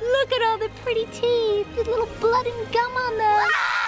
Look at all the pretty teeth with little blood and gum on them.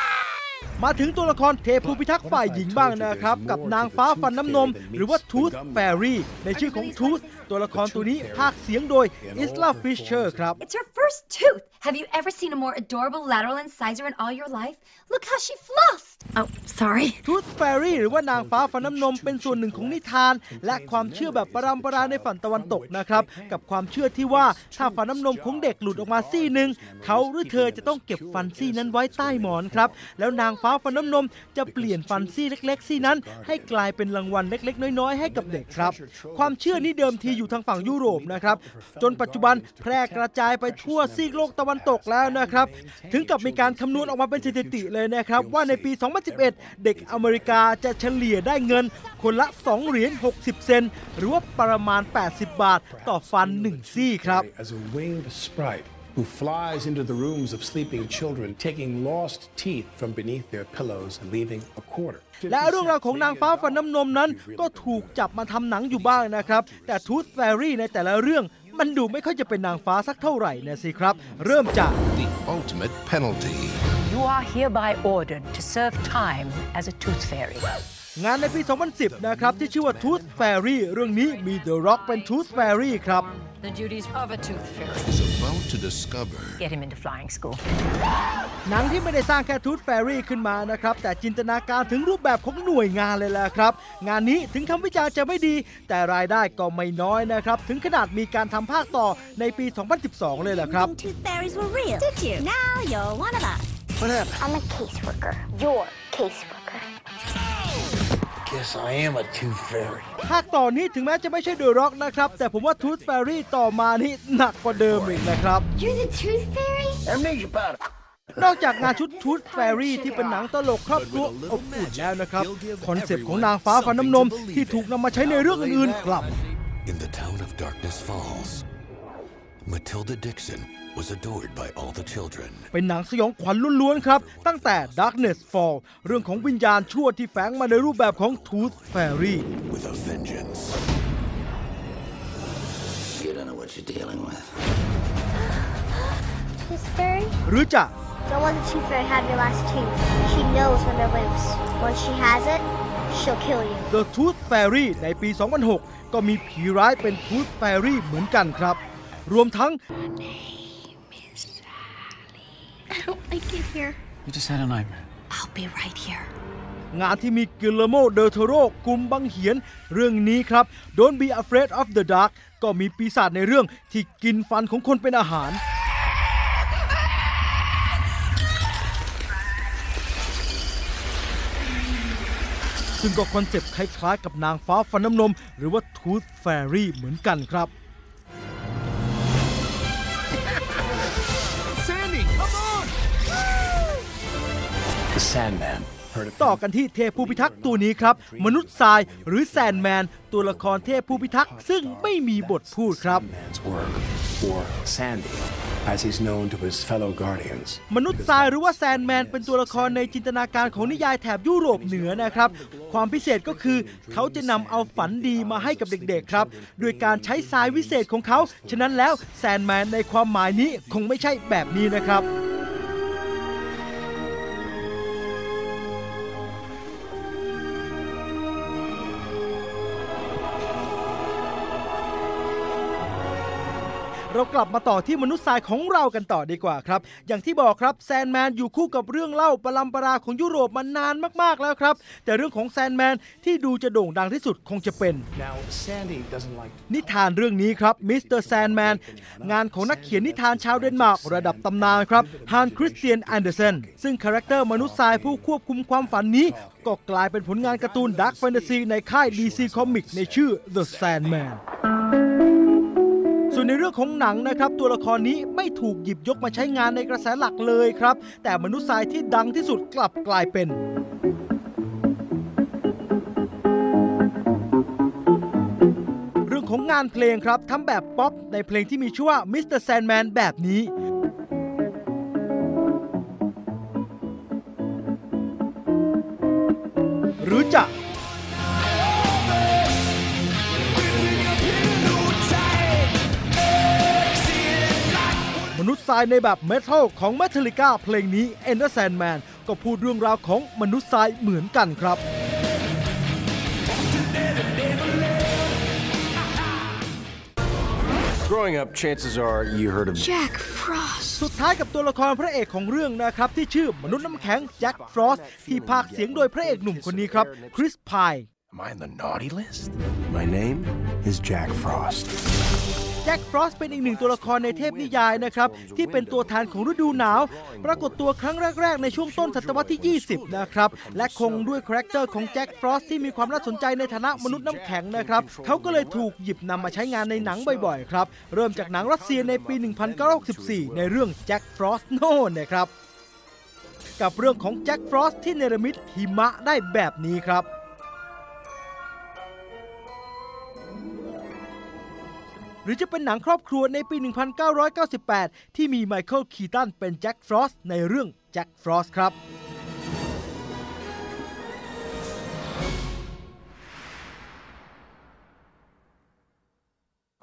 มาถึงตัวละครเทพูพิทักษ์ฝ่ายหญิงบ้างนะครับ กับนางฟ้าฟันน้ำนม หรือว่าทูธแฟรี่ในชื่อของทูธตัวละครตัวนี้ภาคเสียงโดยอิสลาฟิชเชอร์ครับ It's her first tooth. Have you ever seen a more adorable lateral incisor in all your life? Look how she flossed. Oh, sorry. ทูธแฟรี่หรือว่านางฟ้าฟันน้ำนมเป็นส่วนหนึ่งของนิทาน และความเชื่อแบบปรำปราในฝันตะวันตกนะครับ กับความเชื่อที่ว่าถ้าฟันน้ำนมของเด็กหลุดออกมาซี่หนึ่งเขาหรือเธอจะต้องเก็บฟันซี่นั้นไว้ใต้หมอนครับ แล้วนางฟ้าฟันน้ำนม จะเปลี่ยนฟันซี่เล็ก ๆ ซี่นั้น ให้กลายเป็นรางวัลเล็ก ๆ น้อย ๆ ให้กับเด็กครับ ความเชื่อนี้เดิมทีอยู่ทางฝั่งยุโรปนะครับ จนปัจจุบันแพร่กระจายไปทั่วซีกโลกตะวันตกแล้วนะครับ ถึงกับมีการคำนวณออกมาเป็นสถิติเลยนะครับ ว่าในปี 2011 เด็กอเมริกาจะเฉลี่ยได้เงิน คนละ 2 เหรียญ 60 เซนต์หรือว่าประมาณ 80 บาท ต่อฟัน 1 ซี่ครับ as a winged sprite who flies into the rooms of sleeping children, taking lost teeth from beneath their pillows and leaving a quarter. และเรื่องราวของนางฟ้าฟันน้ำนมนั้น ก็ถูกจับมาทำหนังอยู่บ้างนะครับ แต่ทูธแฟรี่ในแต่ละเรื่อง มันดูไม่ค่อยจะเป็นนางฟ้าสักเท่าไหร่นะสิครับ เริ่มจาก The ultimate penalty. You are hereby ordered to serve time as a tooth fairy. งานในปี 2010 นะครับ ที่ชื่อว่า Tooth Fairy เรื่องนี้มี The Rock เป็น Tooth Fairy ครับ The duties of a tooth fairy. Is about to discover Get him into flying school. หนังที่ไม่ได้สร้างแค่ Tooth Fairy ขึ้นมานะครับ แต่จินตนาการถึงรูปแบบของหน่วยงานเลยแหละครับ งานนี้ถึงคำวิจารณ์จะไม่ดี แต่รายได้ก็ไม่น้อยนะครับ ถึงขนาดมีการทำภาคต่อในปี 2012 เลยแหละครับ Tooth fairies were real. Did you? Now you're one of us. What happened? I'm a caseworker. Your caseworker. Guess I am a tooth fairy. ภาคต่อนี้ถึงแม้จะไม่ใช่ The Rock นะครับ แต่ผมว่า Tooth Fairy ต่อมานี่หนักกว่าเดิมอีกนะครับ You're the tooth fairy? Amnesia powder. นอกจากงานชุดทูตแฟรี่ที่เป็นหนังตลกครอบครัวอบอุ่นแล้วนะครับ คอนเซปต์ของนางฟ้าฟันน้ำนมที่ถูกนำมาใช้ในเรื่องอื่นๆกลับ In the town of Darkness Falls, Matilda Dixon was adored by all the children. เป็นหนังสยองขวัญล้วนๆครับ ตั้งแต่ Darkness Fall เรื่องของวิญญาณชั่วที่แฝงมาในรูปแบบของ Tooth Fairy With a vengeance. You don't know what you're dealing with. Tooth fairy? หรือจะ Don't let the tooth fairy have your last tooth. She knows when they're loose. Once she has it, she'll kill you. The Tooth Fairy ในปี 2006 ก็มีผีร้ายเป็น Tooth Fairy เหมือนกันครับ รวมทั้ง I don't like it here. You just had a nightmare. I'll be right here. งานที่มีกิลเลโมเดอโทโรกลุ่มบังเหียน เรื่องนี้ครับ Don't be afraid of the dark ก็มีปีศาจในเรื่องที่กินฟันของคนเป็นอาหาร ซึ่งก็คอนเซปต์คล้ายๆกับนางฟ้าฟันน้ำนม หรือว่า Tooth Fairy เหมือนกันครับ ต่อกันที่เทพผู้พิทักษ์ตัวนี้ครับ มนุษย์ทรายหรือแซนแมน ตัวละครเทพผู้พิทักษ์ซึ่งไม่มีบทพูดครับ Sandman's work, or Sandy, as he's known to his fellow guardians. มนุษย์ทรายหรือว่าแซนแมนเป็นตัวละครในจินตนาการของนิยายแถบยุโรปเหนือนะครับ ความพิเศษก็คือเขาจะนำเอาฝันดีมาให้กับเด็กๆครับ โดยการใช้ทรายวิเศษของเขา ฉะนั้นแล้วแซนแมนในความหมายนี้คงไม่ใช่แบบนี้นะครับ เรากลับมาต่อที่มนุษย์ทรายของเรากันต่อดีกว่าครับ อย่างที่บอกครับแซนแมนอยู่คู่กับเรื่องเล่าประลัมปราของยุโรปมานานมากๆแล้วครับ แต่เรื่องของแซนแมนที่ดูจะโด่งดังที่สุดคงจะเป็น Now, Sandy doesn't like นิทานเรื่องนี้ครับมิสเตอร์แซนแมนงานของนักเขียนนิทานชาวเดนมาร์กระดับตำนานครับฮันคริสเตียนแอนเดอร์เซนซึ่งคาแรคเตอร์มนุษย์ทรายผู้ควบคุมความฝันนี้ ก็กลายเป็นผลงานการ์ตูนดักแฟนตาซีในค่าย DC Comics ในชื่อ The Sandman ส่วน ในเรื่องของหนังนะครับตัวละครนี้ไม่ถูกหยิบยกมาใช้งานในกระแสหลักเลยครับ แต่มนุษย์ทรายที่ดังที่สุดกลับกลายเป็นเรื่องของงานเพลงครับทำแบบป๊อปในเพลงที่มีชื่อว่า Mr. Sandman แบบนี้ หรือจะ นุษย์ทรายในแบบเมทัลของ Metallica เพลงนี้ Enter Sandman ก็พูดเรื่องราวของมนุษย์ทรายเหมือนกันครับ Growing up, chances are you heard of Jack Frost. สุดท้ายกับตัวละครพระเอกของเรื่องนะครับ ที่ชื่อมนุษย์น้ำแข็งแจ็คฟรอสที่พากย์เสียงโดยพระเอกหนุ่มคนนี้ครับคริสพาย Am I on the naughty list? My name is Jack Frost. แจ็คฟรอสเป็นอีกหนึ่งตัวละครในเทพนิยายนะครับ ที่เป็นตัวแทนของฤดูหนาว ปรากฏตัวครั้งแรก ๆ ในช่วงต้นศตวรรษที่ 20 นะครับ และคงด้วยคาแรคเตอร์ของแจ็คฟรอสที่มีความน่าสนใจในฐานะมนุษย์น้ำแข็งนะครับ เขาก็เลยถูกหยิบนำมาใช้งานในหนังบ่อยๆ ครับ เริ่มจากหนังรัสเซียในปี 1964 ในเรื่องแจ็คฟรอสโน่นะครับกับเรื่องของแจ็คฟรอสที่เนรมิตหิมะได้แบบนี้ครับ รือจะเป็นหนังครอบครัวในปี 1998 ที่มีไมเคิลคีตันเป็นแจ็คฟรอสในเรื่องแจ็คฟรอสครับ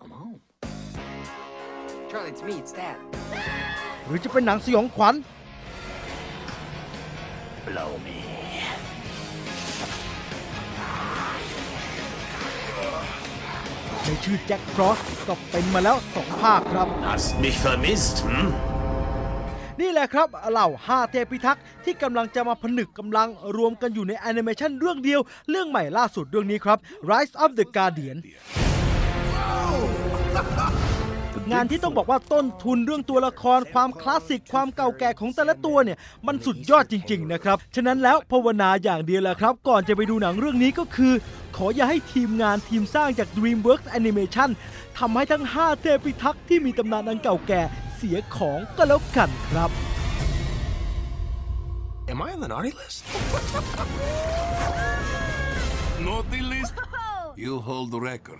I'm home. Charlie, it's me, it's Dad. หรือจะเป็นหนังสยองขวัญ Blow me. ในชื่อแจ็คฟรอสก็เป็นมาแล้วสองภาคครับ Hast mich vermisst, hm? นี่แหละครับเหล่า5เทพิทักษ์ที่กำลังจะมาผนึกกำลังรวมกันอยู่ในแอนิเมชันเรื่องเดียว เรื่องใหม่ล่าสุดเรื่องนี้ครับ Rise of the Guardian งานที่ต้องบอกว่าต้นทุนเรื่องตัวละครความคลาสสิกความเก่าแก่ของแต่ละตัวเนี่ยมันสุดยอดจริง ๆ นะครับ ฉะนั้นแล้วภาวนาอย่างเดียวแหละครับ ก่อนจะไปดูหนังเรื่องนี้ก็คือ ขออย่าให้ทีมงานทีมสร้างจาก DreamWorks Animation ทำให้ทั้ง 5 เทพิทักษ์ที่มีตำนานอันเก่าแก่เสียของก็แล้วกันครับ Am I on the naughty list? Naughty list? You hold the record.